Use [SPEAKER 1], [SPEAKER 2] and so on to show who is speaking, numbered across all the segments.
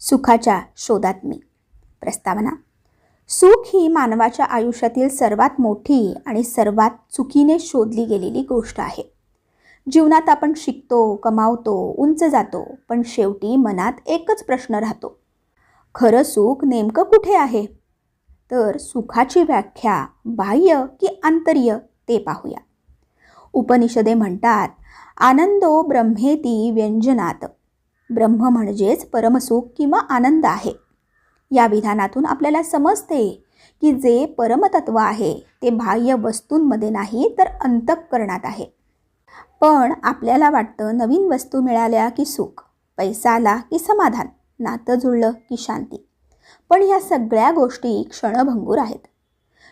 [SPEAKER 1] सुखाच्या शोधात मी. प्रस्तावना सुख ही मानवाच्या आयुष्यातील सर्वात मोठी आणि सर्वात चुकीने शोधली गेलेली गोष्ट आहे. जीवनात आपण शिकतो कमावतो उंच जातो पण शेवटी मनात एकच प्रश्न राहतो. खरं सुख नेमकं कुठे आहे? तर सुखाची व्याख्या बाह्य की आंतर्य ते पाहूया. उपनिषदे म्हणतात आनंदो ब्रह्मेती व्यंजनात. ब्रह्म म्हणजेच परमसुख किंवा आनंद आहे. या विधानातून आपल्याला समजते की जे परमतत्व आहे ते बाह्य वस्तूंमध्ये नाही तर अंतःकरणात आहे. पण आपल्याला वाटतं नवीन वस्तू मिळाल्या की सुख पैसा आला की समाधान नातं जुळलं की शांती. पण ह्या सगळ्या गोष्टी क्षणभंगूर आहेत.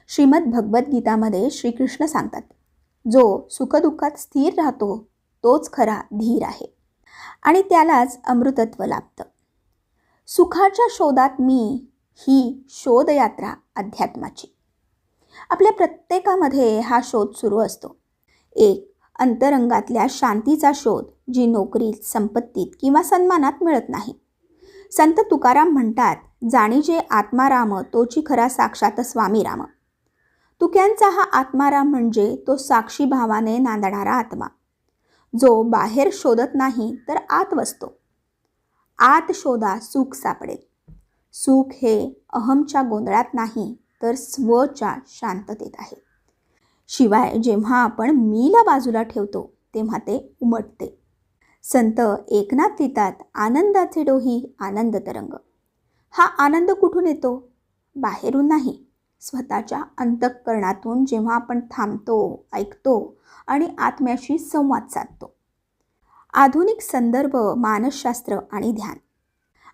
[SPEAKER 1] श्रीमद भगवद्गीतामध्ये श्रीकृष्ण सांगतात जो सुखदुःखात स्थिर राहतो तोच खरा धीर आहे. आणि त्यालाच अमृतत्व लाभतं. सुखाच्या शोधात मी ही शोधयात्रा अध्यात्माची. आपल्या प्रत्येकामध्ये हा शोध सुरू असतो. एक अंतरंगातल्या शांतीचा शोध जी नोकरीत संपत्तीत किंवा सन्मानात मिळत नाही. संत तुकाराम म्हणतात जाणीजे आत्माराम तोची खरा साक्षात स्वामी राम तुक्यांचा हा आत्माराम म्हणजे तो साक्षी भावाने नांदणारा आत्मा. जो बाहेर शोधत नाही तर आत वसतो. आत शोधा सुख सापडेल. सुख हे अहमच्या गोंधळात नाही तर स्वच्या शांततेत आहे. शिवाय जेव्हा आपण मीला बाजूला ठेवतो तेव्हा ते उमटते. संत एकनाथ लिहितात आनंदाचे डोही आनंद तरंग. हा आनंद कुठून येतो? बाहेरून नाही. स्वतःच्या अंतःकरणातून जेव्हा आपण थांबतो ऐकतो आणि आत्म्याशी संवाद साधतो. आधुनिक संदर्भ मानसशास्त्र आणि ध्यान.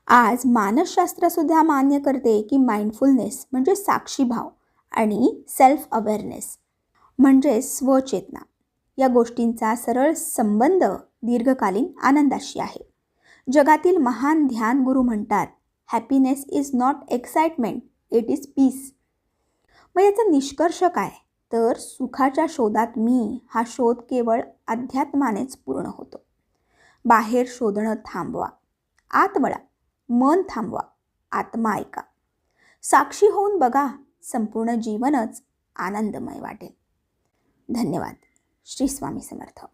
[SPEAKER 1] आज मानसशास्त्रसुद्धा मान्य करते की माइंडफुलनेस म्हणजे साक्षीभाव आणि सेल्फ अवेअरनेस म्हणजे स्वचेतना. या गोष्टींचा सरळ संबंध दीर्घकालीन आनंदाशी आहे. जगातील महान ध्यान गुरु म्हणतात happiness is not excitement it is peace मग याचा निष्कर्ष काय? तर सुखाच्या शोधात मी हा शोध केवळ अध्यात्मानेच पूर्ण होतो. बाहेर शोधणं थांबवा. आत वळा. मन थांबवा. आत्मा ऐका. साक्षी होऊन बघा. संपूर्ण जीवनच आनंदमय वाटेल. धन्यवाद. श्री स्वामी समर्थ.